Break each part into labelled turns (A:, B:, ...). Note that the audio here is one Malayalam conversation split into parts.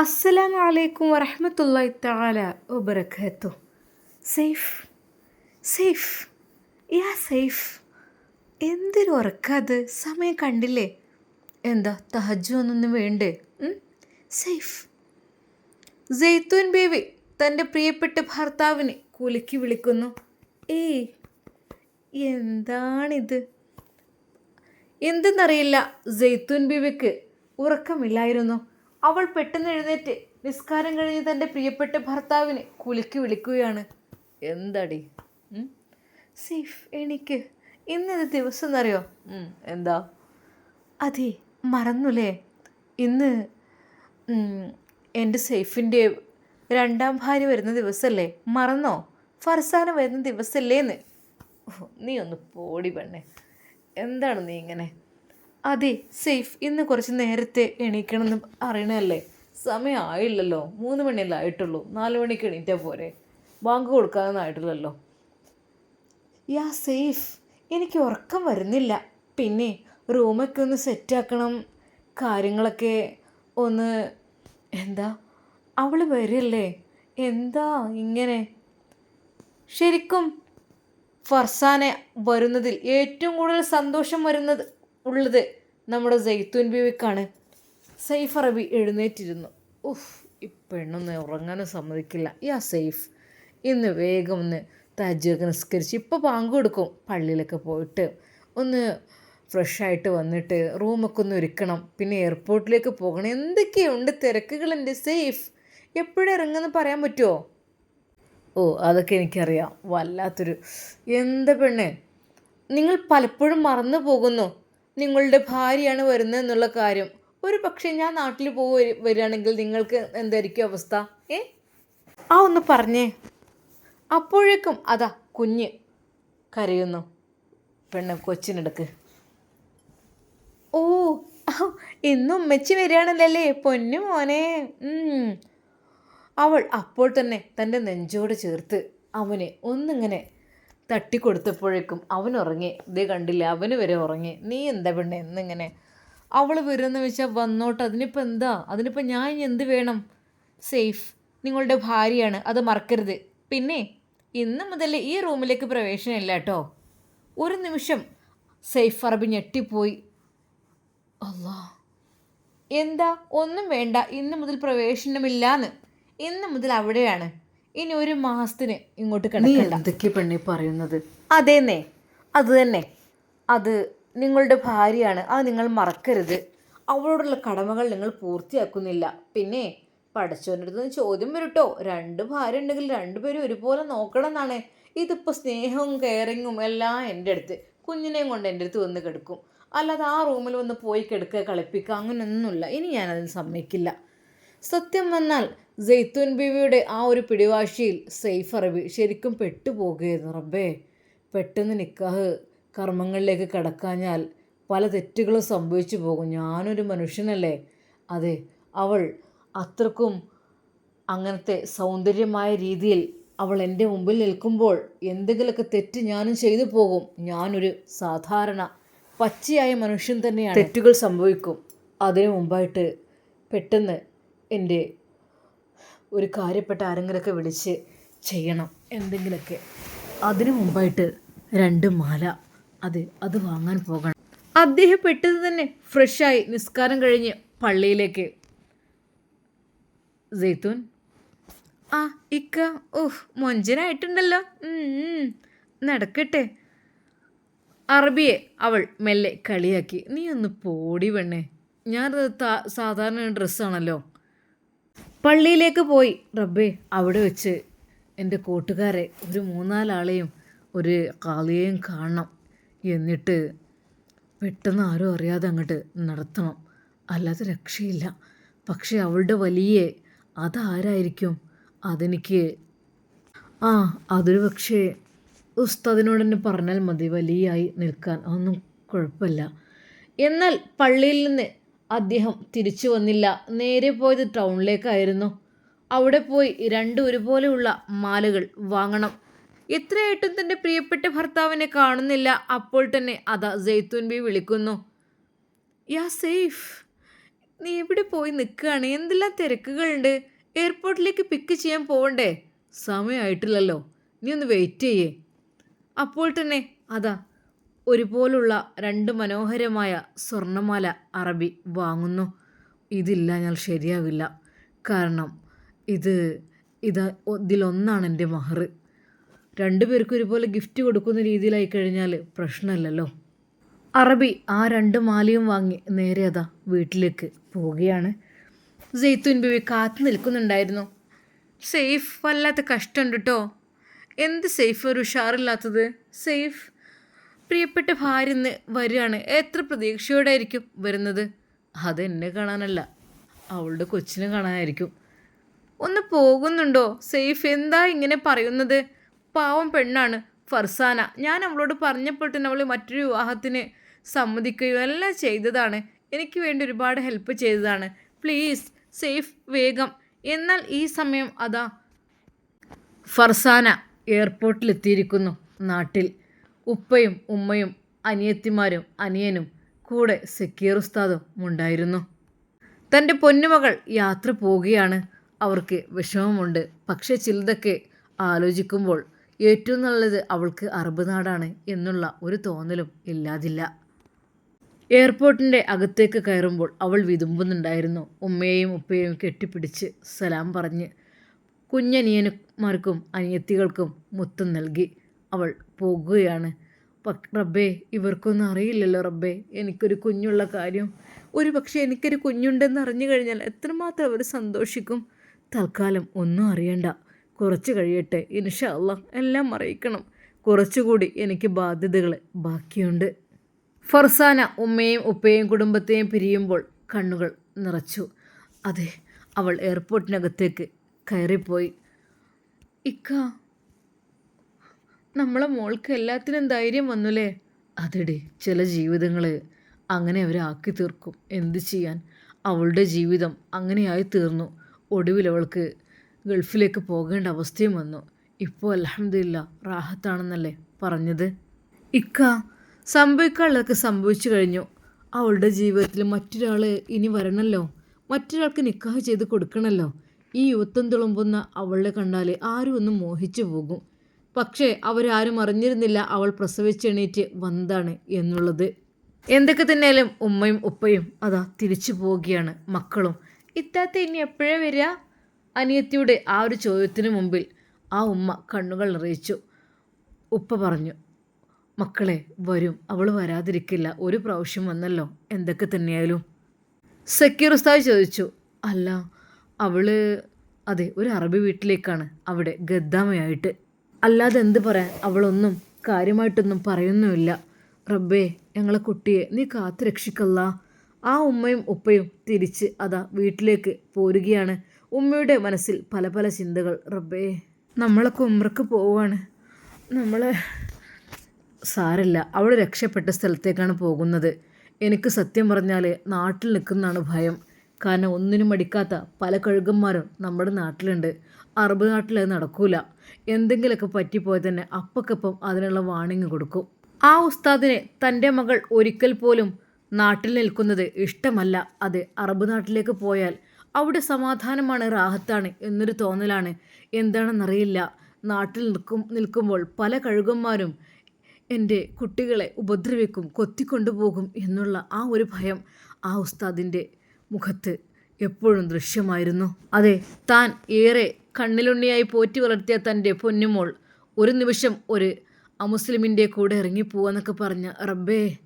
A: അസ്സലാമു വലൈക്കും വറഹമത്തല്ലാഹി തആല വബറകാത്തു. സേഫ് സേഫ് യാ സേഫ്. എന്തിനു ഉറക്കാത് സമയം കണ്ടില്ലേ? എന്താ തഹജൊന്നും വേണ്ടേ? സേഫ്. ജെയ്ത്തൂൻ ബേബി തന്റെ പ്രിയപ്പെട്ട ഭർത്താവിനെ കുലുക്കി വിളിക്കുന്നു. ഏയ് എന്താണിത്? എന്തെന്നറിയില്ല ജെയ്ത്തൂൻ ബീവിക്ക് ഉറക്കമില്ലായിരുന്നു. അവൾ പെട്ടെന്ന് എഴുന്നേറ്റ് നിസ്കാരം കഴിഞ്ഞ് തന്റെ പ്രിയപ്പെട്ട ഭർത്താവിനെ കുലുക്കി വിളിക്കുകയാണ്. എന്താടി? സീഫ് എനിക്ക് ഇന്നത് ദിവസം എന്നറിയോ? എന്താ? അതെ മറന്നുല്ലേ ഇന്ന് എന്റെ സേഫിന്റെ രണ്ടാം ഭാര്യ വരുന്ന ദിവസമല്ലേ മറന്നോ? ഫർസാന വരുന്ന ദിവസമല്ലേന്ന് ഓ നീ ഒന്ന് പോടി പെണ്ണേ. എന്താണ് നീ ഇങ്ങനെ? അതെ സേഫ്. ഇന്ന് കുറച്ച് നേരത്തെ എണീക്കണമെന്ന് അറിയണല്ലേ സമയമായില്ലല്ലോ മൂന്ന് മണിയല്ലേ ആയിട്ടുള്ളൂ. നാല് മണിക്ക് എണീറ്റാൽ പോരെ. ബാങ്ക് കൊടുക്കാനൊന്നും ആയിട്ടില്ലല്ലോ യാ സേഫ്. എനിക്ക് ഉറക്കം വരുന്നില്ല. പിന്നെ റൂമൊക്കെ ഒന്ന് സെറ്റാക്കണം. കാര്യങ്ങളൊക്കെ ഒന്ന് എന്താ? അവൾ വരില്ലേ? എന്താ ഇങ്ങനെ? ശരിക്കും ഫർസാനെ വരുന്നതിൽ ഏറ്റവും കൂടുതൽ സന്തോഷം വരുന്നത് ഉള്ളത് നമ്മുടെ ജെയ്ത്തൂൻ ബീവിക്കാണ് സൈഫ് അറബി എഴുന്നേറ്റിരുന്നു. ഉഫ് ഈ പെണ്ണൊന്ന് ഉറങ്ങാനും സമ്മതിക്കില്ല. യാ സെയ്ഫ് ഇന്ന് വേഗം ഒന്ന് തജ്ജൊക്കെ നിസ്കരിച്ച് ഇപ്പോൾ പാങ്ക് കൊടുക്കും. പള്ളിയിലൊക്കെ പോയിട്ട് ഒന്ന് ഫ്രഷായിട്ട് വന്നിട്ട് റൂമൊക്കെ ഒന്ന് ഒരുക്കണം. പിന്നെ എയർപോർട്ടിലേക്ക് പോകണം. എന്തൊക്കെയുണ്ട് തിരക്കുകൾ എന്റെ സേഫ്? എപ്പോഴും ഇറങ്ങുമെന്ന് പറയാൻ പറ്റുമോ ഓ അതൊക്കെ എനിക്കറിയാം. വല്ലാത്തൊരു എന്താ പെണ്ണേ? നിങ്ങൾ പലപ്പോഴും മറന്നു പോകുന്നു. നിങ്ങളുടെ ഭാര്യയാണ് വരുന്നത് എന്നുള്ള കാര്യം. ഒരു പക്ഷേ ഞാൻ നാട്ടിൽ പോകുക വരികയാണെങ്കിൽ നിങ്ങൾക്ക് എന്തായിരിക്കും അവസ്ഥ? ഏ? ആ ഒന്ന് പറഞ്ഞേ. അപ്പോഴേക്കും അതാ കുഞ്ഞ് കരയുന്നു. പെണ്ണ് കൊച്ചിനെടുക്ക്. ഓ ഇന്നും ഇന്ന് ഉമ്മച്ചി വരികയാണല്ലേ പൊന്നു മോനെ. അവൾ അപ്പോൾ തന്നെ തന്റെ നെഞ്ചോട് ചേർത്ത് അവനെ ഒന്നിങ്ങനെ തട്ടിക്കൊടുത്തപ്പോഴേക്കും അവൻ ഉറങ്ങി ഇത് കണ്ടില്ല അവന് വരെ ഉറങ്ങി. നീ എന്താ പെണ്ണെ എന്നിങ്ങനെ അവൾ വരുമെന്ന് വെച്ചാൽ വന്നോട്ട് അതിനിപ്പോൾ എന്താ? അതിനിപ്പോൾ ഞാൻ എന്ത് വേണം? സേഫ്. നിങ്ങളുടെ ഭാര്യയാണ്. അത് മറക്കരുത്. പിന്നെ ഇന്ന് മുതൽ ഈ റൂമിലേക്ക് പ്രവേശനമില്ല കേട്ടോ ഒരു നിമിഷം. സേഫ് അറബി ഞെട്ടിപ്പോയി. അല്ലാ എന്താ? ഒന്നും വേണ്ട. ഇന്ന് മുതൽ പ്രവേശനമില്ലാന്ന്. ഇന്ന് മുതൽ അവിടെയാണ്. ഇനി ഒരു മാസത്തിന് ഇങ്ങോട്ട് കിടക്കണ്ട. എന്തൊക്കെ പെണ്ണി പറയുന്നത്? അതേന്നേ അത് തന്നെ അത് നിങ്ങളുടെ ഭാര്യയാണ് അത് നിങ്ങൾ മറക്കരുത്. അവളോടുള്ള കടമകൾ നിങ്ങൾ പൂർത്തിയാക്കുന്നില്ല. പിന്നെ പഠിച്ചവന്റെ അടുത്ത് ചോദ്യം വരട്ടോ. രണ്ട് ഭാര്യ ഉണ്ടെങ്കിൽ രണ്ടുപേരും ഒരുപോലെ നോക്കണം എന്നാണ്. ഇതിപ്പോൾ സ്നേഹവും കെയറിങ്ങും എല്ലാം എന്റെ അടുത്ത്. കുഞ്ഞിനെയും കൊണ്ട് എന്റെ അടുത്ത് വന്ന് കിടക്കും. അല്ലാതെ ആ റൂമിൽ വന്ന് പോയി കിടക്കുക കളിപ്പിക്കുക അങ്ങനെയൊന്നുമില്ല ഇനി ഞാനതിന് സമ്മതിക്കില്ല. സത്യം വന്നാൽ ജെയ്ത്തൂൻ ബീവിയുടെ ആ ഒരു പിടിവാശിയിൽ സെയ്ഫ് അറബി ശരിക്കും പെട്ടുപോകുകയായിരുന്നു റബ്ബേ. പെട്ടെന്ന് നിക്കാഹ് കർമ്മങ്ങളിലേക്ക് കടക്കാഞ്ഞാൽ പല തെറ്റുകളും സംഭവിച്ചു പോകും. ഞാനൊരു മനുഷ്യനല്ലേ? അതെ അവൾ അത്രക്കും അങ്ങനത്തെ സൗന്ദര്യമായ രീതിയിൽ അവൾ എന്റെ മുമ്പിൽ നിൽക്കുമ്പോൾ എന്തെങ്കിലുമൊക്കെ തെറ്റ് ഞാനും ചെയ്തു പോകും. ഞാനൊരു സാധാരണ പച്ചയായ മനുഷ്യൻ തന്നെയാണ്. തെറ്റുകൾ സംഭവിക്കും. അതിനു മുമ്പായിട്ട് പെട്ടെന്ന് എന്റെ ഒരു കാര്യപ്പെട്ട ആരെങ്കിലുമൊക്കെ വിളിച്ച് ചെയ്യണം എന്തെങ്കിലുമൊക്കെ അതിനു മുമ്പായിട്ട് രണ്ട് മാല അത് അത് വാങ്ങാൻ പോകണം. അദ്ദേഹം പെട്ടെന്ന് തന്നെ ഫ്രഷായി നിസ്കാരം കഴിഞ്ഞ് പള്ളിയിലേക്ക്. ജെയ്ത്തൂൻ ആ ഇക്ക ഓഹ് മൊഞ്ചനായിട്ടുണ്ടല്ലോ. നടക്കട്ടെ. അറബിയെ അവൾ മെല്ലെ കളിയാക്കി. നീ ഒന്ന് പോടി ഞാനത് താ- സാധാരണ ഡ്രസ്സാണല്ലോ പള്ളിയിലേക്ക് പോയി. റബ്ബേ അവിടെ വെച്ച് എന്റെ കൂട്ടുകാരെ ഒരു മൂന്നാലാളെയും ഒരു കാളിയെയും കാണണം എന്നിട്ട് പെട്ടെന്ന് ആരും അറിയാതെ അങ്ങോട്ട് നടത്തണം. അല്ലാതെ രക്ഷയില്ല. പക്ഷേ അവളുടെ വലിയ അതാരായിരിക്കും? അതെനിക്ക് ആ അതൊരു പക്ഷേ ഉസ്താദിനോട് തന്നെ പറഞ്ഞാൽ മതി. വലിയായി നിൽക്കാൻ. അതൊന്നും കുഴപ്പമില്ല. എന്നാൽ പള്ളിയിൽ നിന്ന് അദ്ദേഹം തിരിച്ചു വന്നില്ല. നേരെ പോയത് ടൗണിലേക്കായിരുന്നു. അവിടെ പോയി രണ്ട് ഒരുപോലെയുള്ള മാലകൾ വാങ്ങണം. എത്രയായിട്ടും തന്റെ പ്രിയപ്പെട്ട ഭർത്താവിനെ കാണുന്നില്ല. അപ്പോൾ തന്നെ അതാ ജെയ്ത്തൂൻ ബി വിളിക്കുന്നു. യാ സേഫ് നീ എവിടെ പോയി നിൽക്കുകയാണ്. എന്തെല്ലാം തിരക്കുകളുണ്ട്? എയർപോർട്ടിലേക്ക് പിക്ക് ചെയ്യാൻ പോകണ്ടേ സമയമായിട്ടില്ലല്ലോ. നീ ഒന്ന് വെയിറ്റ് ചെയ്യേ. അപ്പോൾ തന്നെ അതാ ഒരുപോലുള്ള രണ്ട് മനോഹരമായ സ്വർണമാല അറബി വാങ്ങുന്നു. ഇതില്ല ഞാൻ ശരിയാവില്ല. കാരണം ഇത് ഇത് ഇതിലൊന്നാണ് എന്റെ മഹർ. രണ്ടുപേർക്കും ഒരുപോലെ ഗിഫ്റ്റ് കൊടുക്കുന്ന രീതിയിലായി കഴിഞ്ഞാൽ പ്രശ്നമല്ലല്ലോ. അറബി ആ രണ്ട് മാലയും വാങ്ങി നേരെ അതാ വീട്ടിലേക്ക് പോവുകയാണ്. സെയ്ത്തുൻ ബിബി കാത്തു നിൽക്കുന്നുണ്ടായിരുന്നു. സേഫ് വല്ലാത്ത കഷ്ടമുണ്ട് കേട്ടോ എന്ത് സേഫ്? ഒരു ഉഷാറില്ലാത്തത്. സേഫ് പ്രിയപ്പെട്ട ഭാര്യ ഇന്ന് വരികയാണ്. എത്ര പ്രതീക്ഷയോടായിരിക്കും വരുന്നത്? അത് എന്നെ കാണാനല്ല അവളുടെ കൊച്ചിനെ കാണാനായിരിക്കും. ഒന്ന് പോകുന്നുണ്ടോ? സേഫ് എന്താ ഇങ്ങനെ പറയുന്നത്? പാവം പെണ്ണാണ് ഫർസാന. ഞാൻ അവളോട് പറഞ്ഞപ്പോൾ തന്നെ അവൾ മറ്റൊരു വിവാഹത്തിന് സമ്മതിക്കുകയോ എല്ലാം ചെയ്തതാണ്. എനിക്ക് വേണ്ടി ഒരുപാട് ഹെൽപ്പ് ചെയ്തതാണ്. പ്ലീസ് സേഫ് വേഗം. എന്നാൽ ഈ സമയം അതാ. ഫർസാന എയർപോർട്ടിലെത്തിയിരിക്കുന്നു നാട്ടിൽ. ഉപ്പയും ഉമ്മയും അനിയത്തിമാരും അനിയനും കൂടെ സക്കീർ ഉസ്താദും ഉണ്ടായിരുന്നു. തന്റെ പൊന്നുമകൾ യാത്ര പോവുകയാണ്. അവർക്ക് വിഷമമുണ്ട്. പക്ഷേ ചിലതൊക്കെ ആലോചിക്കുമ്പോൾ ഏറ്റവും നല്ലത് അവൾക്ക് അറബ് നാടാണ് എന്നുള്ള ഒരു തോന്നലും ഇല്ലാതില്ല. എയർപോർട്ടിന്റെ അകത്തേക്ക് കയറുമ്പോൾ അവൾ വിതുമ്പുന്നുണ്ടായിരുന്നു. ഉമ്മയെയും ഉപ്പയെയും കെട്ടിപ്പിടിച്ച് സലാം പറഞ്ഞ് കുഞ്ഞനിയന്മാർക്കും അനിയത്തികൾക്കും മുത്തം നൽകി. അവൾ പോകുകയാണ്. റബ്ബേ ഇവർക്കൊന്നും അറിയില്ലല്ലോ റബ്ബേ. എനിക്കൊരു കുഞ്ഞുള്ള കാര്യം. ഒരു പക്ഷേ എനിക്കൊരു കുഞ്ഞുണ്ടെന്ന് അറിഞ്ഞു കഴിഞ്ഞാൽ എത്രമാത്രം അവർ സന്തോഷിക്കും. തൽക്കാലം ഒന്നും അറിയണ്ട. കുറച്ച് കഴിയട്ടെ. ഇൻഷാ എല്ലാം അറിയിക്കണം. കുറച്ചുകൂടി എനിക്ക് ബാധ്യതകൾ ബാക്കിയുണ്ട്. ഫർസാന ഉമ്മയും ഉപ്പയും കുടുംബത്തെയും പിരിയുമ്പോൾ കണ്ണുകൾ നിറച്ചു. അതെ അവൾ എയർപോർട്ടിനകത്തേക്ക് കയറിപ്പോയി. ഇക്ക നമ്മളെ മോൾക്ക് എല്ലാത്തിനും ധൈര്യം വന്നുല്ലേ അതെടി ചില ജീവിതങ്ങൾ അങ്ങനെ അവരാക്കി തീർക്കും. എന്ത് ചെയ്യാൻ? അവളുടെ ജീവിതം അങ്ങനെയായി തീർന്നു. ഒടുവിൽ അവൾക്ക് ഗൾഫിലേക്ക് പോകേണ്ട അവസ്ഥയും വന്നു. ഇപ്പോൾ അലഹമില്ല റാഹത്താണെന്നല്ലേ പറഞ്ഞത്? ഇക്ക സംഭവിക്കാനുള്ളതൊക്കെ സംഭവിച്ചു കഴിഞ്ഞു. അവളുടെ ജീവിതത്തിൽ മറ്റൊരാൾ ഇനി വരണമല്ലോ മറ്റൊരാൾക്ക് നിക്കാഹ് ചെയ്ത് കൊടുക്കണമല്ലോ ഈ യുവത്വം തുളുമ്പുന്ന അവളെ കണ്ടാൽ ആരും ഒന്ന് മോഹിച്ചു പോകും. പക്ഷേ അവരാരും അറിഞ്ഞിരുന്നില്ല അവൾ പ്രസവിച്ചെണീറ്റ് വന്നതാണ് എന്നുള്ളത്. എന്തൊക്കെ തന്നെയാലും ഉമ്മയും ഉപ്പയും അതാ തിരിച്ചു പോവുകയാണ് മക്കളും. ഇത്താത്ത ഇനി എപ്പോഴേ വരിക? അനിയത്തിയുടെ ആ ഒരു ചോദ്യത്തിന് മുമ്പിൽ ആ ഉമ്മ കണ്ണുകൾ നിറയിച്ചു. ഉപ്പ പറഞ്ഞു മക്കളെ വരും. അവൾ വരാതിരിക്കില്ല. ഒരു പ്രാവശ്യം വന്നല്ലോ. എന്തൊക്കെ തന്നെയാലും സക്കീർ ചോദിച്ചു അല്ല അവൾ അതെ ഒരു അറബി വീട്ടിലേക്കാണ്. അവിടെ ഗദ്ദാമയായിട്ട് അല്ലാതെ എന്ത് പറയാൻ? അവളൊന്നും കാര്യമായിട്ടൊന്നും പറയുന്നുമില്ല. റബ്ബേ ഞങ്ങളെ കുട്ടിയെ നീ കാത്തു രക്ഷിക്കല്ല. ആ ഉമ്മയും ഉപ്പയും തിരിച്ച് അതാ വീട്ടിലേക്ക് പോരുകയാണ്. ഉമ്മയുടെ മനസ്സിൽ പല പല ചിന്തകൾ. റബ്ബേ നമ്മളൊക്കെ ഉമ്രക്ക് പോവാണ്. നമ്മൾ സാരല്ല അവൾ രക്ഷപ്പെട്ട സ്ഥലത്തേക്കാണ് പോകുന്നത്. എനിക്ക് സത്യം പറഞ്ഞാൽ നാട്ടിൽ നിൽക്കുന്നതാണ് ഭയം. കാരണം ഒന്നിനും അടിക്കാത്ത പല കഴുകന്മാരും നമ്മുടെ നാട്ടിലുണ്ട്. അറബ് നാട്ടിൽ അത് നടക്കൂല. എന്തെങ്കിലുമൊക്കെ പറ്റിപ്പോയാൽ തന്നെ അപ്പക്കപ്പം അതിനുള്ള വാണിങ് കൊടുക്കും. ആ ഉസ്താദിനെ തന്റെ മകൾ ഒരിക്കൽ പോലും നാട്ടിൽ നിൽക്കുന്നത് ഇഷ്ടമല്ല. അത് അറബ് നാട്ടിലേക്ക് പോയാൽ അവിടെ സമാധാനമാണ് റാഹത്താണ് എന്നൊരു തോന്നലാണ്. എന്താണെന്നറിയില്ല. നാട്ടിൽ നിൽക്കും നിൽക്കുമ്പോൾ പല കഴുകന്മാരും എന്റെ കുട്ടികളെ ഉപദ്രവിക്കും കൊത്തിക്കൊണ്ടുപോകും എന്നുള്ള ആ ഒരു ഭയം ആ ഉസ്താദിന്റെ മുഖത്ത് എപ്പോഴും ദൃശ്യമായിരുന്നു. അതെ താൻ ഏറെ കണ്ണിലുണ്ണിയായി പോറ്റി വളർത്തിയ തന്റെ പൊന്നുമോൾ ഒരു നിമിഷം ഒരു അമുസ്ലിമിന്റെ കൂടെ ഇറങ്ങിപ്പോവാന്നൊക്കെ പറഞ്ഞ റബ്ബേ.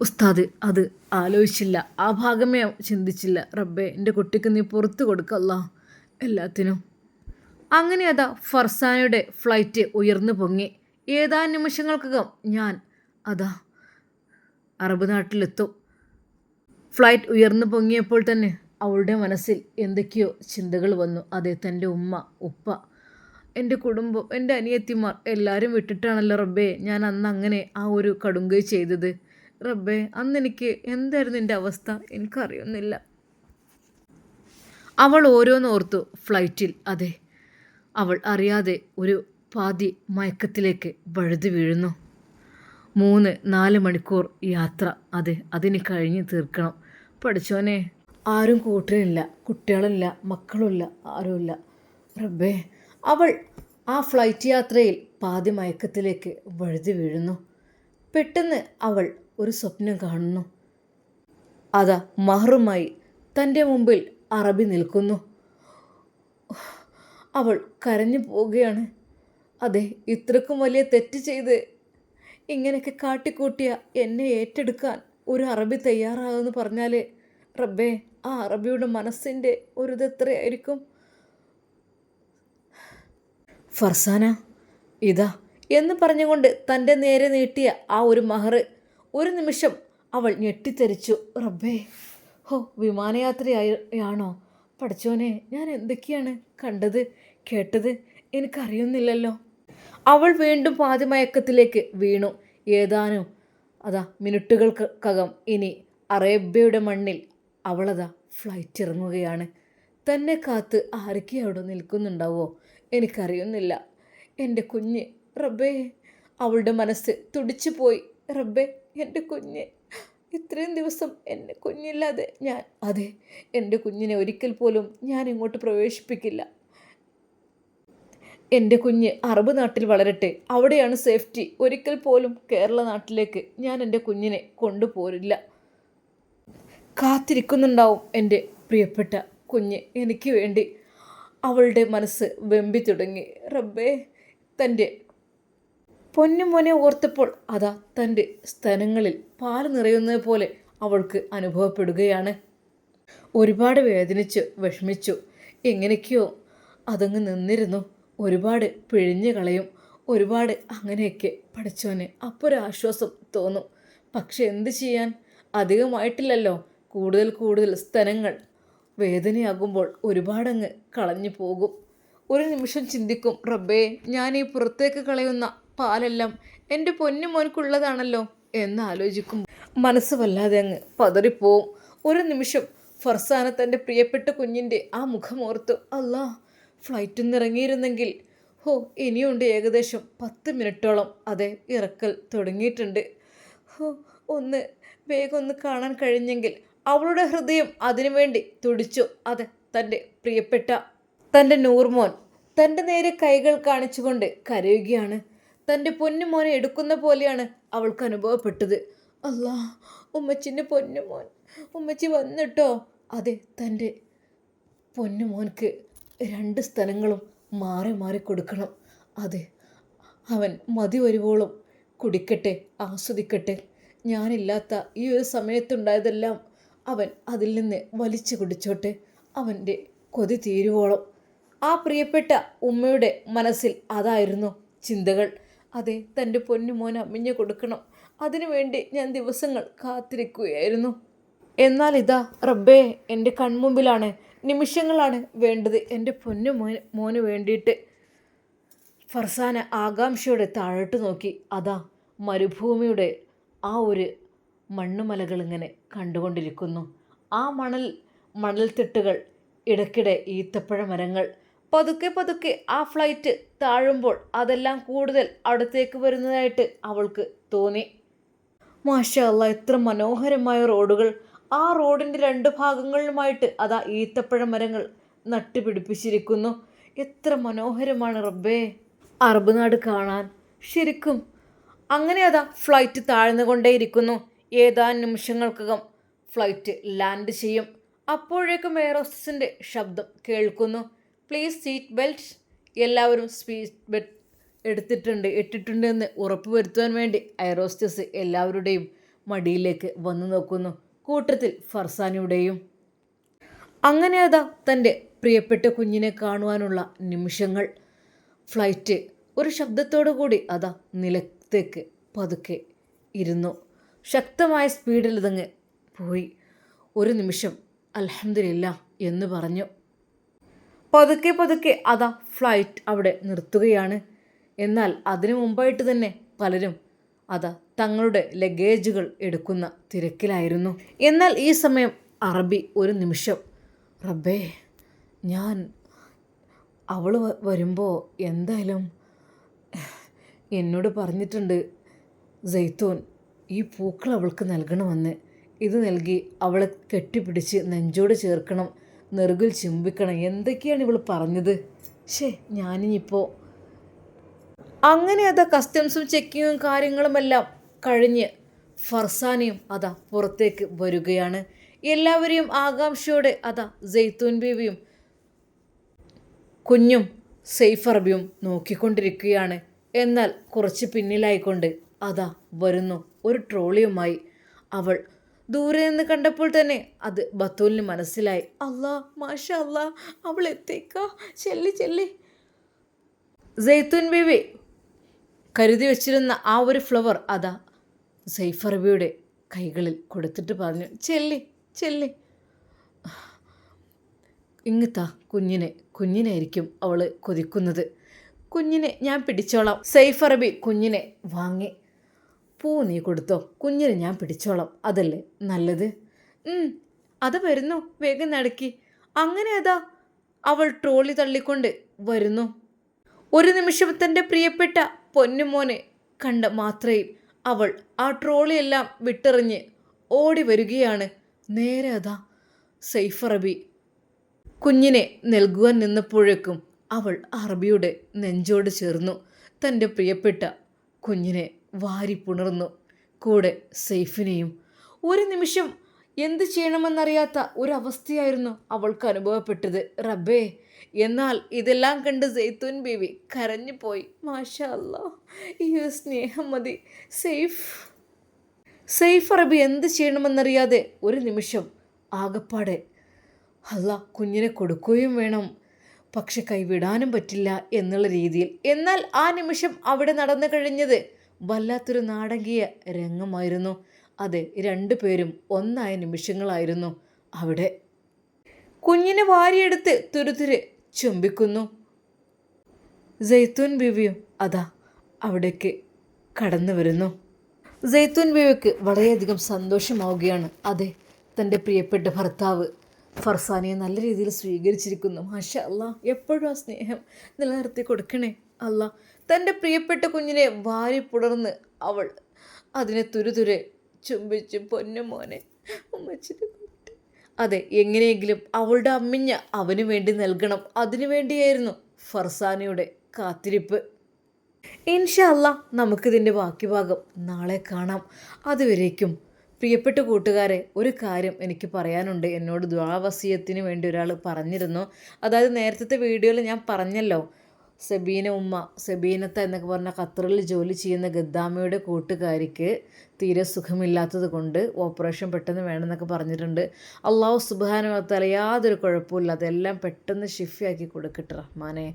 A: ഉസ്താദ് അത് ആലോചിച്ചില്ല. ആ ഭാഗമേ ചിന്തിച്ചില്ല. റബ്ബേ എന്റെ കുട്ടിക്ക് നീ പുറത്തു കൊടുക്കല്ല എല്ലാത്തിനും. അങ്ങനെ അതാ ഫർസാനയുടെ ഫ്ലൈറ്റ് ഉയർന്നു പൊങ്ങി. ഏതാനും നിമിഷങ്ങൾക്കകം ഞാൻ അതാ അറബ് നാട്ടിലെത്തും. ഫ്ലൈറ്റ് ഉയർന്നു പൊങ്ങിയപ്പോൾ തന്നെ അവളുടെ മനസ്സിൽ എന്തൊക്കെയോ ചിന്തകൾ വന്നു. അതെ തന്റെ ഉമ്മ ഉപ്പ എന്റെ കുടുംബം എന്റെ അനിയത്തിമാർ എല്ലാവരും വിട്ടിട്ടാണല്ലോ റബ്ബേ ഞാൻ അന്ന് അങ്ങനെ ആ ഒരു കടുങ്കൈ ചെയ്തത്. റബ്ബേ അന്ന് എനിക്ക് എന്തായിരുന്നു എന്റെ അവസ്ഥ? എനിക്കറിയുന്നില്ല. അവൾ ഓരോന്നോർത്തു ഫ്ലൈറ്റിൽ. അതെ അവൾ അറിയാതെ ഒരു പാതി മയക്കത്തിലേക്ക് വഴുതി വീഴുന്നു. മൂന്ന് നാല് മണിക്കൂർ യാത്ര. അതെ അതിന് കഴിഞ്ഞ് തീർക്കണം. പഠിച്ചോനെ. ആരും കൂട്ടിനില്ല. കുട്ടികളില്ല. മക്കളില്ല. ആരുമില്ല. റബ്ബേ. അവൾ ആ ഫ്ലൈറ്റ് യാത്രയിൽ പാതി മയക്കത്തിലേക്ക് വഴുതി വീഴുന്നു. പെട്ടെന്ന് അവൾ ഒരു സ്വപ്നം കാണുന്നു. അതാ മഹറുമായി തന്റെ മുമ്പിൽ അറബി നിൽക്കുന്നു. അവൾ കരഞ്ഞു പോവുകയാണ്. അതെ ഇത്രക്കും വലിയ തെറ്റ് ചെയ്ത് ഇങ്ങനെയൊക്കെ കാട്ടിക്കൂട്ടിയ എന്നെ ഏറ്റെടുക്കാൻ ഒരു അറബി തയ്യാറാകുമെന്ന് പറഞ്ഞാൽ റബ്ബേ ആ അറബിയുടെ മനസ്സിന്റെ ഒരു ഇതെത്രയായിരിക്കും ഫർസാന ഇതാ. എന്ന് പറഞ്ഞുകൊണ്ട് തന്റെ നേരെ നീട്ടിയ ആ ഒരു മഹർ ഒരു നിമിഷം അവൾ ഞെട്ടിത്തെറിച്ചു. റബ്ബേ ഹോ വിമാനയാത്രയാണോ പഠിച്ചോനെ ഞാൻ എന്തൊക്കെയാണ് കണ്ടത് കേട്ടത് എനിക്കറിയുന്നില്ലല്ലോ. അവൾ വീണ്ടും പാതിമയക്കത്തിലേക്ക് വീണു. ഏതാനും അതാ മിനിറ്റുകൾക്കകം ഇനി അറേബ്യയുടെ മണ്ണിൽ അവളതാ ഫ്ലൈറ്റ് ഇറങ്ങുകയാണ് തന്നെ കാത്ത് ആരൊക്കെ അവിടെ നിൽക്കുന്നുണ്ടാവോ എനിക്കറിയുന്നില്ല. എന്റെ കുഞ്ഞ് റബ്ബേ അവളുടെ മനസ്സ് തുടിച്ചു പോയി റബ്ബേ എന്റെ കുഞ്ഞ് ഇത്രയും ദിവസം എന്റെ കുഞ്ഞില്ലാതെ ഞാൻ അതെ എന്റെ കുഞ്ഞിനെ ഒരിക്കൽ പോലും ഞാൻ ഇങ്ങോട്ട് പ്രവേശിപ്പിക്കില്ല. എന്റെ കുഞ്ഞ് അറബ് നാട്ടിൽ വളരട്ടെ. അവിടെയാണ് സേഫ്റ്റി. ഒരിക്കൽ പോലും കേരള നാട്ടിലേക്ക് ഞാൻ എന്റെ കുഞ്ഞിനെ കൊണ്ടുപോരില്ല. കാത്തിരിക്കുന്നുണ്ടാവും എന്റെ പ്രിയപ്പെട്ട കുഞ്ഞ്. എനിക്ക് വേണ്ടി അവളുടെ മനസ്സ് വെമ്പി തുടങ്ങി. റബ്ബേ തന്റെ പൊന്നുമോനെ ഓർത്തപ്പോൾ അതാ തന്റെ സ്തനങ്ങളിൽ പാൽ നിറയുന്നത് പോലെ അവൾക്ക് അനുഭവപ്പെടുകയാണ്. ഒരുപാട് വേദനിച്ചു വിഷമിച്ചു. എങ്ങനെയൊക്കെയോ അതങ്ങ് നിന്നിരുന്നു. ഒരുപാട് പിഴിഞ്ഞു കളയും. ഒരുപാട് അങ്ങനെയൊക്കെ പഠിച്ചവന് അപ്പോൾ ഒരു ആശ്വാസം തോന്നും. പക്ഷെ എന്ത് ചെയ്യാൻ? അധികമായിട്ടില്ലല്ലോ. കൂടുതൽ കൂടുതൽ സ്ഥലങ്ങൾ വേദനയാകുമ്പോൾ ഒരുപാടങ്ങ് കളഞ്ഞു പോകും. ഒരു നിമിഷം ചിന്തിക്കും റബ്ബേ ഞാൻ ഈ പുറത്തേക്ക് കളയുന്ന പാലെല്ലാം എന്റെ പൊന്നു മോനക്കുള്ളതാണല്ലോ എന്ന് ആലോചിക്കും. മനസ്സ് വല്ലാതെ അങ്ങ് പതറിപ്പോവും. ഒരു നിമിഷം ഫർസാന തന്റെ പ്രിയപ്പെട്ട കുഞ്ഞിന്റെ ആ മുഖമോർത്ത് അല്ലാ ഫ്ലൈറ്റിൽ ഇറങ്ങിയിരുന്നെങ്കിൽ ഹോ ഇനിയുണ്ട് ഏകദേശം പത്ത് മിനിറ്റോളം. അതെ ഇറക്കൽ തുടങ്ങിയിട്ടുണ്ട്. ഹോ ഒന്ന് വേഗം ഒന്ന് കാണാൻ കഴിഞ്ഞെങ്കിൽ അവളുടെ ഹൃദയം അതിനുവേണ്ടി തുടിച്ചു. അതെ തന്റെ പ്രിയപ്പെട്ട തന്റെ നൂർമോൻ തന്റെ നേരെ കൈകൾ കാണിച്ചുകൊണ്ട് കരയുകയാണ്. തന്റെ പൊന്നുമോനെ എടുക്കുന്ന പോലെയാണ് അവൾക്ക് അനുഭവപ്പെട്ടത്. അല്ലാ ഉമ്മച്ചിന്റെ പൊന്നുമോൻ ഉമ്മച്ചി വന്നിട്ടോ? അതെ തന്റെ പൊന്നുമോൻക്ക് രണ്ട് സ്ഥലങ്ങളും മാറി മാറി കൊടുക്കണം. അതെ അവൻ മതി വരുവോളും. കുടിക്കട്ടെ ആസ്വദിക്കട്ടെ. ഞാനില്ലാത്ത ഈ ഒരു സമയത്തുണ്ടായതെല്ലാം അവൻ അതിൽ നിന്ന് വലിച്ചു കുടിച്ചോട്ടെ. അവന്റെ കൊതി തീരുവോളം. ആ പ്രിയപ്പെട്ട ഉമ്മയുടെ മനസ്സിൽ അതായിരുന്നു ചിന്തകൾ. അതെ തന്റെ പൊന്നു മോൻ അമ്മിഞ്ഞു കൊടുക്കണം. അതിനുവേണ്ടി ഞാൻ ദിവസങ്ങൾ കാത്തിരിക്കുകയായിരുന്നു. എന്നാൽ ഇതാ റബ്ബേ എന്റെ കൺമുമ്പിലാണ് നിമിഷങ്ങളാണ് വേണ്ടത്. എന്റെ പൊന്നു മോന് മോന് വേണ്ടിയിട്ട് ഫർസാന ആകാംക്ഷയോടെ താഴോട്ട് നോക്കി. അതാ മരുഭൂമിയുടെ ആ ഒരു മണ്ണുമലകൾ ഇങ്ങനെ കണ്ടുകൊണ്ടിരിക്കുന്നു. ആ മണൽ മണൽത്തിട്ടുകൾ ഇടയ്ക്കിടെ ഈത്തപ്പഴ മരങ്ങൾ. പതുക്കെ പതുക്കെ ആ ഫ്ലൈറ്റ് താഴുമ്പോൾ അതെല്ലാം കൂടുതൽ അടുത്തേക്ക് വരുന്നതായിട്ട് അവൾക്ക് തോന്നി. മാഷാ അല്ലാ എത്ര മനോഹരമായ റോഡുകൾ. ആ റോഡിന്റെ രണ്ട് ഭാഗങ്ങളിലുമായിട്ട് അതാ ഈത്തപ്പഴ മരങ്ങൾ നട്ടുപിടിപ്പിച്ചിരിക്കുന്നു. എത്ര മനോഹരമാണ് റബ്ബേ. അറബ് നാട് കാണാൻ ശരിക്കും അങ്ങനെ അതാ ഫ്ലൈറ്റ് താഴ്ന്നുകൊണ്ടേയിരിക്കുന്നു ഏതാനും നിമിഷങ്ങൾക്കകം ഫ്ലൈറ്റ് ലാൻഡ് ചെയ്യും. അപ്പോഴേക്കും എയറോസ്റ്റസിന്റെ ശബ്ദം കേൾക്കുന്നു. Please seat belt. എല്ലാവരും സീറ്റ് ബെൽറ്റ് എടുത്തിട്ടുണ്ട് ഇട്ടിട്ടുണ്ട് എന്ന് ഉറപ്പുവരുത്തുവാൻ വേണ്ടി എയറോസ്റ്റസ് എല്ലാവരുടെയും മടിയിലേക്ക് വന്നു നോക്കുന്നു. കൂട്ടത്തിൽ ഫർസാനയുടെയും. അങ്ങനെ അതാ തന്റെ പ്രിയപ്പെട്ട കുഞ്ഞിനെ കാണുവാനുള്ള നിമിഷങ്ങൾ. ഫ്ലൈറ്റ് ഒരു ശബ്ദത്തോടു കൂടി അതാ നിലത്തേക്ക് പതുക്കെ ഇരുന്നു. ശക്തമായ സ്പീഡിൽ ഇതങ്ങ് പോയി. ഒരു നിമിഷം അലഹമില്ല എന്ന് പറഞ്ഞു. പതുക്കെ പതുക്കെ അതാ ഫ്ലൈറ്റ് അവിടെ നിർത്തുകയാണ്. എന്നാൽ അതിനു മുമ്പായിട്ട് തന്നെ പലരും അതാ തങ്ങളുടെ ലഗേജുകൾ എടുക്കുന്ന തിരക്കിലായിരുന്നു. എന്നാൽ ഈ സമയം അറബി ഒരു നിമിഷം റബ്ബേ ഞാൻ അവൾ വരുമ്പോൾ എന്തായാലും എന്നോട് പറഞ്ഞിട്ടുണ്ട് ജയ്തൂൻ ഈ പൂക്കൾ അവൾക്ക് നൽകണമെന്ന്. ഇത് നൽകി അവളെ കെട്ടിപ്പിടിച്ച് നെഞ്ചോട് ചേർക്കണം നെറുകിൽ ചുംബിക്കണം എന്തൊക്കെയാണ് ഇവൾ പറഞ്ഞത്? ഷേ ഞാനിപ്പോൾ അങ്ങനെ അതാ കസ്റ്റംസും ചെക്കിങ്ങും കാര്യങ്ങളുമെല്ലാം കഴിഞ്ഞ് ഫർസാനയും അതാ പുറത്തേക്ക് വരികയാണ്. എല്ലാവരെയും ആകാംക്ഷയോടെ അതാ ജെയ്ത്തൂൻ ബീവിയും കുഞ്ഞും സെയ്ഫ് അറബിയും നോക്കിക്കൊണ്ടിരിക്കുകയാണ്. എന്നാൽ കുറച്ച് പിന്നിലായിക്കൊണ്ട് അതാ വരുന്നു. ഒരു ട്രോളിയുമായി അവൾ. ദൂരെ നിന്ന് കണ്ടപ്പോൾ തന്നെ അത് ബത്തൂലിന് മനസ്സിലായി. അല്ലാ മാഷ അല്ലാ അവൾ എത്തേക്കാ ചെല്ലി ചെല്ലി. ജെയ്ത്തുൻ ബീവി കരുതി വെച്ചിരുന്ന ആ ഒരു ഫ്ലവർ അതാ സൈഫറബിയുടെ കൈകളിൽ കൊടുത്തിട്ട് പറഞ്ഞു ചെല്ലി ചെല്ലി. ഇങ്ങത്താ കുഞ്ഞിനെ കുഞ്ഞിനായിരിക്കും അവൾ കൊതിക്കുന്നത്. കുഞ്ഞിനെ ഞാൻ പിടിച്ചോളാം. സൈഫ് അറബി കുഞ്ഞിനെ വാങ്ങി പൂ നീ കൊടുത്തോ കുഞ്ഞിനെ ഞാൻ പിടിച്ചോളാം. അതല്ലേ നല്ലത്? അത് വരുന്നു വേഗം നടക്കി. അങ്ങനെ അതാ അവൾ ട്രോളി തള്ളിക്കൊണ്ട് വരുന്നു. ഒരു നിമിഷം തന്റെ പ്രിയപ്പെട്ട പൊന്നുമോനെ കണ്ട മാത്രയിൽ അവൾ ആ ട്രോളിയെല്ലാം വിട്ടെറിഞ്ഞ് ഓടി വരികയാണ്. നേരെ അതാ സെയ്ഫ് അറബി കുഞ്ഞിനെ നൽകുവാൻ നിന്നപ്പോഴേക്കും അവൾ അറബിയുടെ നെഞ്ചോട് ചേർന്നു. തന്റെ പ്രിയപ്പെട്ട കുഞ്ഞിനെ വാരി പുണർന്നു. കൂടെ സെയ്ഫിനെയും ഒരു നിമിഷം എന്ത് ചെയ്യണമെന്നറിയാത്ത ഒരവസ്ഥയായിരുന്നു അവൾക്ക് അനുഭവപ്പെട്ടത്. റബ്ബേ എന്നാൽ ഇതെല്ലാം കണ്ട് സെയ്ത്തുൻ ബീവി കരഞ്ഞു പോയി മാഷാ അല്ലാ ഈ ഒരു സ്നേഹം മതി. സെയ്ഫ് സെയ്ഫ് അറബി എന്ത് ചെയ്യണമെന്നറിയാതെ ഒരു നിമിഷം ആകപ്പാടെ അല്ല കുഞ്ഞിനെ കൊടുക്കുകയും വേണം. പക്ഷെ കൈവിടാനും പറ്റില്ല എന്നുള്ള രീതിയിൽ. എന്നാൽ ആ നിമിഷം അവിടെ നടന്നു കഴിഞ്ഞത് വല്ലാത്തൊരു നാടകീയ രംഗമായിരുന്നു. അതെ രണ്ടു പേരും ഒന്നായ നിമിഷങ്ങളായിരുന്നു അവിടെ. കുഞ്ഞിനെ വാരിയെടുത്ത് തുരുതുരെ ചുംബിക്കുന്നു. ജെയ്ത്തൂൻ ബീവിയും അതാ അവിടേക്ക് കടന്നു വരുന്നു. ജെയ്ത്തൂൻ ബീവിക്ക് വളരെയധികം സന്തോഷമാവുകയാണ്. അതെ തന്റെ പ്രിയപ്പെട്ട ഭർത്താവ് ഫർസാനിയെ നല്ല രീതിയിൽ സ്വീകരിച്ചിരിക്കുന്നു. മാഷ അല്ല എപ്പോഴും ആ സ്നേഹം നിലനിർത്തി കൊടുക്കണേ. അല്ല തന്റെ പ്രിയപ്പെട്ട കുഞ്ഞിനെ വാരി പുടർന്ന് അവൾ അതിനെ തുരുതുരെ ചുംബിച്ച്. പൊന്നു മോനെ ഉമ്മച്ചിന്റെ കുട്ടി. അതെ എങ്ങനെയെങ്കിലും അവളുടെ അമ്മിഞ്ഞ അവനു വേണ്ടി നൽകണം. അതിനു വേണ്ടിയായിരുന്നു ഫർസാനയുടെ കാത്തിരിപ്പ്. ഇൻഷല്ല നമുക്കിതിന്റെ ബാക്കി ഭാഗം നാളെ കാണാം. അതുവരേക്കും പ്രിയപ്പെട്ട കൂട്ടുകാരെ ഒരു കാര്യം എനിക്ക് പറയാനുണ്ട്. എന്നോട് ദ്വാവസീയത്തിന് വേണ്ടി ഒരാൾ പറഞ്ഞിരുന്നു. അതായത് നേരത്തെ വീഡിയോയിൽ ഞാൻ പറഞ്ഞല്ലോ സെബീന ഉമ്മ സബീനത്ത എന്നൊക്കെ പറഞ്ഞ ഖത്തറിൽ ജോലി ചെയ്യുന്ന ഗദ്ദാമയുടെ കൂട്ടുകാരിക്ക് തീരെ സുഖമില്ലാത്തത് കൊണ്ട് ഓപ്പറേഷൻ പെട്ടെന്ന് വേണമെന്നൊക്കെ പറഞ്ഞിട്ടുണ്ട്. അള്ളാഹു സുബാനുവത്താല യാതൊരു കുഴപ്പമില്ല അതെല്ലാം പെട്ടെന്ന് ഷിഫിയാക്കി കൊടുക്കട്ടെ റഹ്മാനെ.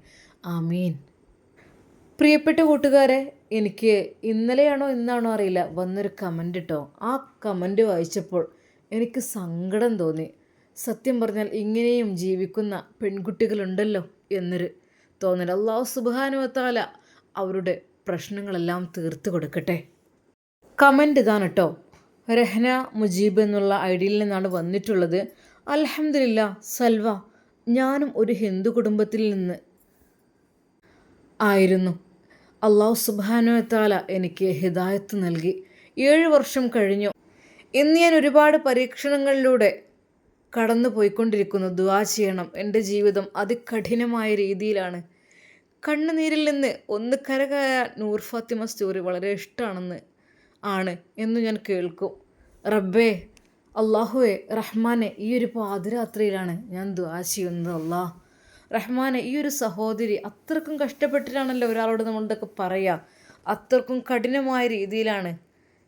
A: ആമീൻ. പ്രിയപ്പെട്ട കൂട്ടുകാരെ എനിക്ക് ഇന്നലെയാണോ ഇന്നാണോ അറിയില്ല. വന്നൊരു കമന്റ് കേട്ടോ ആ കമന്റ് വായിച്ചപ്പോൾ എനിക്ക് സങ്കടം തോന്നി. സത്യം പറഞ്ഞാൽ ഇങ്ങനെയും ജീവിക്കുന്ന പെൺകുട്ടികളുണ്ടല്ലോ എന്നൊരു തോന്നൽ അള്ളാഹു സുബാനുവത്താല അവരുടെ പ്രശ്നങ്ങളെല്ലാം തീർത്തു കൊടുക്കട്ടെ. കമന്റ് ഇതാണ് കേട്ടോ. രഹ്ന മുജീബ് എന്നുള്ള ഐഡിയിൽ നിന്നാണ് വന്നിട്ടുള്ളത്. അലഹമില്ല സൽവ ഞാനും ഒരു ഹിന്ദു കുടുംബത്തിൽ നിന്ന് ആയിരുന്നു. അള്ളാഹു സുബാനുവത്താല താല എനിക്ക് ഹിദായത്ത് നൽകി. ഏഴ് വർഷം കഴിഞ്ഞു. ഇന്ന് ഞാൻ ഒരുപാട് പരീക്ഷണങ്ങളിലൂടെ കടന്നു പോയിക്കൊണ്ടിരിക്കുന്നു ദുവാ ചെയ്യണം. എന്റെ ജീവിതം അതികഠിനമായ രീതിയിലാണ്. കണ്ണുനീരിൽ നിന്ന് ഒന്ന് കരകയ നൂർ ഫാത്തിമ സ്റ്റോറി വളരെ ഇഷ്ടമാണെന്ന് ആണ് എന്ന് ഞാൻ കേൾക്കും. റബ്ബേ അള്ളാഹുവെ റഹ്മാനെ ഈ ഒരു പാതിരാത്രിയിലാണ് ഞാൻ ദുആ ചെയ്യുന്നത് അള്ളാഹ് റഹ്മാനെ ഈ ഒരു സഹോദരി അത്രക്കും കഷ്ടപ്പെട്ടിട്ടാണല്ലോ ഒരാളോട് നമ്മൾ ഇതൊക്കെ പറയുക അത്രക്കും കഠിനമായ രീതിയിലാണ്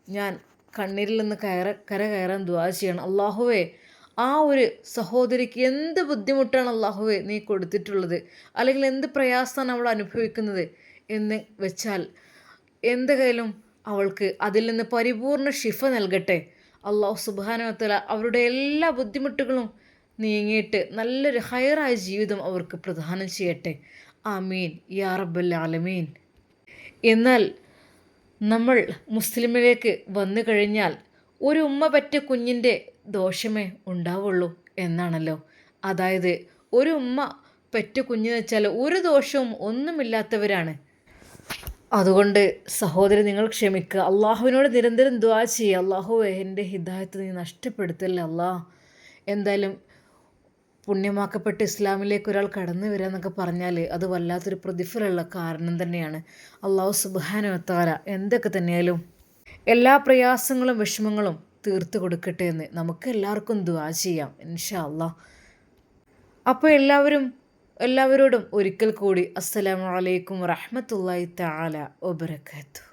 A: ഞാൻ കണ്ണീരിൽ നിന്ന് കയറ കര കയറാൻ ദുആ ചെയ്യണം. അള്ളാഹുവേ ആ ഒരു സഹോദരിക്ക് എന്ത് ബുദ്ധിമുട്ടാണ് അള്ളാഹുവെ നീ കൊടുത്തിട്ടുള്ളത്? അല്ലെങ്കിൽ എന്ത് പ്രയാസമാണ് അവൾ അനുഭവിക്കുന്നത് എന്ന് വെച്ചാൽ എന്തെങ്കിലും അവൾക്ക് അതിൽ നിന്ന് പരിപൂർണ ഷിഫ നൽകട്ടെ. അള്ളാഹു സുബാനോത്തല അവരുടെ എല്ലാ ബുദ്ധിമുട്ടുകളും നീങ്ങിയിട്ട് നല്ലൊരു ഹയറായ ജീവിതം അവർക്ക് പ്രദാനം ചെയ്യട്ടെ. ആമീൻ. യാ റബ്ബൽ ആലമീൻ. എന്നാൽ നമ്മൾ മുസ്ലിമിലേക്ക് വന്നു കഴിഞ്ഞാൽ ഒരു ഉമ്മ പറ്റ കുഞ്ഞിന്റെ ദോഷമേ ഉണ്ടാവുള്ളൂ എന്നാണല്ലോ. അതായത് ഒരു ഉമ്മ പെറ്റ കുഞ്ഞു വെച്ചാൽ ഒരു ദോഷവും ഒന്നുമില്ലാത്തവരാണ്. അതുകൊണ്ട് സഹോദരി നിങ്ങൾ ക്ഷമിക്കുക. അള്ളാഹുവിനോട് നിരന്തരം ദ്വാ ചെയ്യുക അള്ളാഹു എന്റെ ഹിദായത്ത് നീ നഷ്ടപ്പെടുത്തല്ലേ അള്ളാഹ് എന്തായാലും പുണ്യമാക്കപ്പെട്ട് ഇസ്ലാമിലേക്ക് ഒരാൾ കടന്നു വരിക എന്നൊക്കെ പറഞ്ഞാൽ അത് വല്ലാത്തൊരു പ്രതിഫലമുള്ള കാരണം തന്നെയാണ്. അള്ളാഹു സുബാനുവത്താര എന്തൊക്കെ തന്നെയാലും എല്ലാ പ്രയാസങ്ങളും വിഷമങ്ങളും തീർത്ത് കൊടുക്കട്ടെ എന്ന് നമുക്ക് എല്ലാവർക്കും ദുവാ ചെയ്യാം ഇൻഷാ അല്ലാ അപ്പോൾ എല്ലാവരും എല്ലാവരോടും ഒരിക്കൽ കൂടി അസ്സലാമു അലൈക്കും വറഹമത്തല്ലാഹി തആല വബറകാതുഹു.